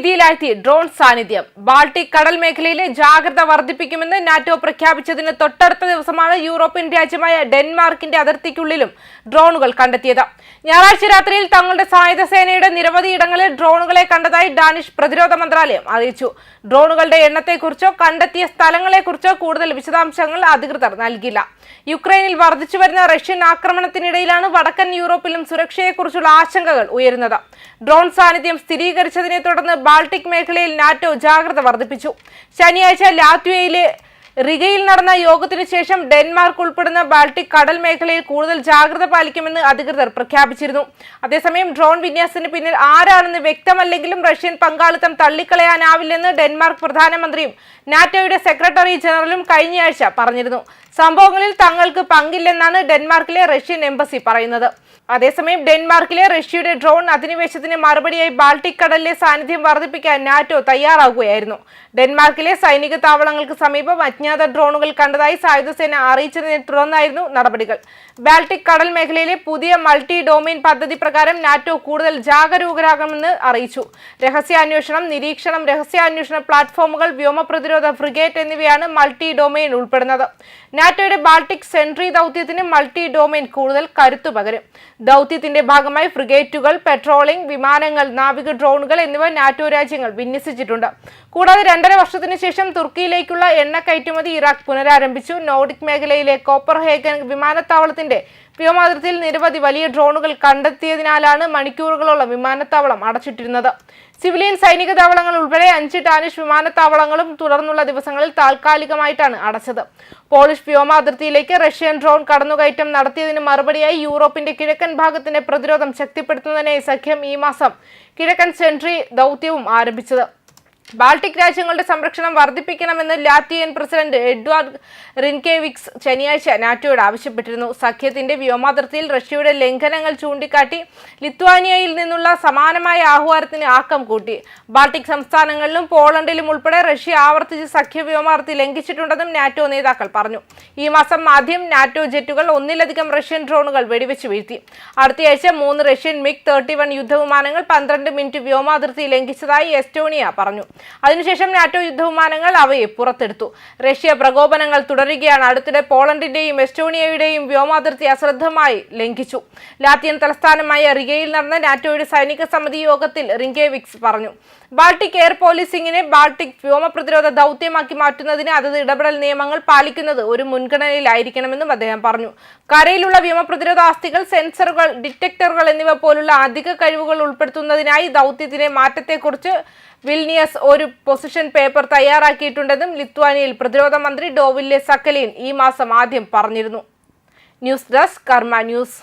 ഭീതിയിലാഴ്ത്തി drone സാന്നിധ്യം. Baltic കടൽ മേഖലയിലെ ജാഗ്രത വർദ്ധിപ്പിക്കുമെന്ന് നാറ്റോ പ്രഖ്യാപിച്ചതിന് തൊട്ടടുത്ത ദിവസമാണ് യൂറോപ്യൻ രാജ്യമായ ഡെൻമാർക്കിന്റെ അതിർത്തിക്കുള്ളിലും ഡ്രോണുകൾ കണ്ടെത്തിയത്. ഞായറാഴ്ച രാത്രിയിൽ തങ്ങളുടെ സായുധ സേനയുടെ നിരവധി ഇടങ്ങളിൽ ഡ്രോണുകളെ കണ്ടതായി ഡാനിഷ് പ്രതിരോധ മന്ത്രാലയം അറിയിച്ചു. ഡ്രോണുകളുടെ എണ്ണത്തെക്കുറിച്ചോ കണ്ടെത്തിയ സ്ഥലങ്ങളെക്കുറിച്ചോ കൂടുതൽ വിശദാംശങ്ങൾ അധികൃതർ നൽകില്ല യുക്രൈനിൽ വർദ്ധിച്ചു വരുന്ന റഷ്യൻ ആക്രമണത്തിനിടയിലാണ് വടക്കൻ യൂറോപ്പിലും സുരക്ഷയെക്കുറിച്ചുള്ള ആശങ്കകൾ ഉയരുന്നത്. ഡ്രോൺ സാന്നിധ്യം സ്ഥിരീകരിച്ചതിനെ തുടർന്ന് ബാൾട്ടിക് മേഖലയിൽ നാറ്റോ ജാഗ്രത വർദ്ധിപ്പിച്ചു. ശനിയാഴ്ച ലാത്വിയയിലെ റിഗയിൽ നടന്ന യോഗത്തിനു ശേഷം ഡെൻമാർക്ക് ഉൾപ്പെടുന്ന ബാൾട്ടിക് കടൽ മേഖലയിൽ കൂടുതൽ ജാഗ്രത പാലിക്കുമെന്ന് അധികൃതർ പ്രഖ്യാപിച്ചിരുന്നു. അതേസമയം ഡ്രോൺ വിന്യാസത്തിന് പിന്നിൽ ആരാണെന്ന് വ്യക്തമല്ലെങ്കിലും റഷ്യൻ പങ്കാളിത്തം തള്ളിക്കളയാനാവില്ലെന്ന് ഡെൻമാർക്ക് പ്രധാനമന്ത്രിയും നാറ്റോയുടെ സെക്രട്ടറി ജനറലും കഴിഞ്ഞയാഴ്ച പറഞ്ഞിരുന്നു. സംഭവങ്ങളിൽ തങ്ങൾക്ക് പങ്കില്ലെന്നാണ് ഡെൻമാർക്കിലെ റഷ്യൻ എംബസി പറയുന്നത്. അതേസമയം ഡെൻമാർക്കിലെ റഷ്യയുടെ ഡ്രോൺ അധിനിവേശത്തിന് മറുപടിയായി ബാൾട്ടിക് കടലിലെ സാന്നിധ്യം വർദ്ധിപ്പിക്കാൻ നാറ്റോ തയ്യാറാകുകയായിരുന്നു ഡെൻമാർക്കിലെ സൈനിക താവളങ്ങൾക്ക് സമീപം ഡ്രോണുകൾ കണ്ടതായി സായുധസേന അറിയിച്ചതിനെ തുടർന്നായിരുന്നു നടപടികൾ. ബാൾട്ടിക് കടൽ മേഖലയിലെ പുതിയ മൾട്ടി ഡൊമൈൻ പദ്ധതി പ്രകാരം നാറ്റോ കൂടുതൽ ജാഗരൂകരാകണമെന്ന് അറിയിച്ചു. രഹസ്യാന്വേഷണം നിരീക്ഷണം രഹസ്യാന്വേഷണ പ്ലാറ്റ്ഫോമുകൾ വ്യോമ പ്രതിരോധ ഫ്രിഗേറ്റ് എന്നിവയാണ് മൾട്ടി ഡൊമൈൻ ഉൾപ്പെടുന്നത്. നാറ്റോയുടെ ബാൾട്ടിക് സെൻട്രി ദൗത്യത്തിന് മൾട്ടി ഡൊമൈൻ കൂടുതൽ കരുത്തു പകരും. ദൗത്യത്തിന്റെ ഭാഗമായി ഫ്രിഗേറ്റുകൾ പെട്രോളിംഗ് വിമാനങ്ങൾ നാവിക ഡ്രോണുകൾ എന്നിവ നാറ്റോ രാജ്യങ്ങൾ വിന്യസിച്ചിട്ടുണ്ട്. കൂടാതെ രണ്ടര വർഷത്തിനു ശേഷം തുർക്കിയിലേക്കുള്ള എണ്ണ കയറ്റുമതി ഇറാഖ് പുനരാരംഭിച്ചു. നോർഡിക് മേഖലയിലെ കോപ്പർ ഹേഗൻ വിമാനത്താവളത്തിന്റെ വ്യോമാതിർത്തിയിൽ നിരവധി വലിയ ഡ്രോണുകൾ കണ്ടെത്തിയതിനാലാണ് മണിക്കൂറുകളോളം വിമാനത്താവളം അടച്ചിട്ടിരുന്നത്. സിവിലിയൻ സൈനിക താവളങ്ങൾ ഉൾപ്പെടെ അഞ്ച് ഡാനിഷ് വിമാനത്താവളങ്ങളും തുടർന്നുള്ള ദിവസങ്ങളിൽ താൽക്കാലികമായിട്ടാണ് അടച്ചത്. പോളിഷ് വ്യോമാതിർത്തിയിലേക്ക് റഷ്യൻ ഡ്രോൺ കടന്നുകയറ്റം നടത്തിയതിന് മറുപടിയായി യൂറോപ്പിന്റെ കിഴക്കൻ ഭാഗത്തിന്റെ പ്രതിരോധം ശക്തിപ്പെടുത്തുന്നതിനായി സഖ്യം ഈ മാസം കിഴക്കൻ സെൻട്രി ദൗത്യവും ആരംഭിച്ചത്. ബാൾട്ടിക് രാജ്യങ്ങളുടെ സംരക്ഷണം വർദ്ധിപ്പിക്കണമെന്ന് ലാത്വിയൻ പ്രസിഡന്റ് എഡ്വാർഡ് റിൻകേവിക്സ് ശനിയാഴ്ച നാറ്റോയോട് ആവശ്യപ്പെട്ടിരുന്നു. സഖ്യത്തിന്റെ വ്യോമാതിർത്തിയിൽ റഷ്യയുടെ ലംഘനങ്ങൾ ചൂണ്ടിക്കാട്ടി ലിത്വാനിയയിൽ നിന്നുള്ള സമാനമായ ആഹ്വാനത്തിന് ആക്കം കൂട്ടി. ബാൾട്ടിക് സംസ്ഥാനങ്ങളിലും പോളണ്ടിലും ഉൾപ്പെടെ റഷ്യ ആവർത്തിച്ച് സഖ്യ വ്യോമാതിർത്തി ലംഘിച്ചിട്ടുണ്ടെന്നും നാറ്റോ നേതാക്കൾ പറഞ്ഞു. ഈ മാസം ആദ്യം നാറ്റോ ജെറ്റുകൾ ഒന്നിലധികം റഷ്യൻ ഡ്രോണുകൾ വെടിവെച്ച് വീഴ്ത്തി. അടുത്തയാഴ്ച മൂന്ന് റഷ്യൻ മിഗ് തേർട്ടി യുദ്ധവിമാനങ്ങൾ പന്ത്രണ്ട് മിനിറ്റ് വ്യോമാതിർത്തി ലംഘിച്ചതായി എസ്റ്റോണിയ പറഞ്ഞു. അതിനുശേഷം നാറ്റോ യുദ്ധവിമാനങ്ങൾ അവയെ പുറത്തെടുത്തു. റഷ്യ പ്രകോപനങ്ങൾ തുടരുകയാണ്. അടുത്തിടെ പോളണ്ടിന്റെയും എസ്റ്റോണിയയുടെയും വ്യോമാതിർത്തി അശ്രദ്ധമായി ലംഘിച്ചു. ലാത്തിയൻ തലസ്ഥാനമായ റിഗയിൽ നടന്ന നാറ്റോയുടെ സൈനിക സമിതി യോഗത്തിൽ റിങ്കേവിക്സ് പറഞ്ഞു. ബാൾട്ടിക് എയർ പോലീസിംഗിനെ ബാൾട്ടിക് വ്യോമ പ്രതിരോധ ദൗത്യമാക്കി മാറ്റുന്നതിന് അതത് ഇടപെടൽ നിയമങ്ങൾ പാലിക്കുന്നത് ഒരു മുൻഗണനയിലായിരിക്കണമെന്നും അദ്ദേഹം പറഞ്ഞു. കരയിലുള്ള വ്യോമ പ്രതിരോധ ആസ്തികൾ സെൻസറുകൾ ഡിറ്റക്ടറുകൾ എന്നിവ പോലുള്ള അധിക കഴിവുകൾ ഉൾപ്പെടുത്തുന്നതിനായി ദൗത്യത്തിലെ മാറ്റത്തെക്കുറിച്ച് വിൽനിയസ് ഒരു പൊസിഷൻ പേപ്പർ തയ്യാറാക്കിയിട്ടുണ്ടെന്നും ലിത്വാനിയയിൽ പ്രതിരോധ മന്ത്രി ഡോവില്ലെ സക്കലിൻ ഈ മാസം ആദ്യം പറഞ്ഞിരുന്നു. News desk Karma news.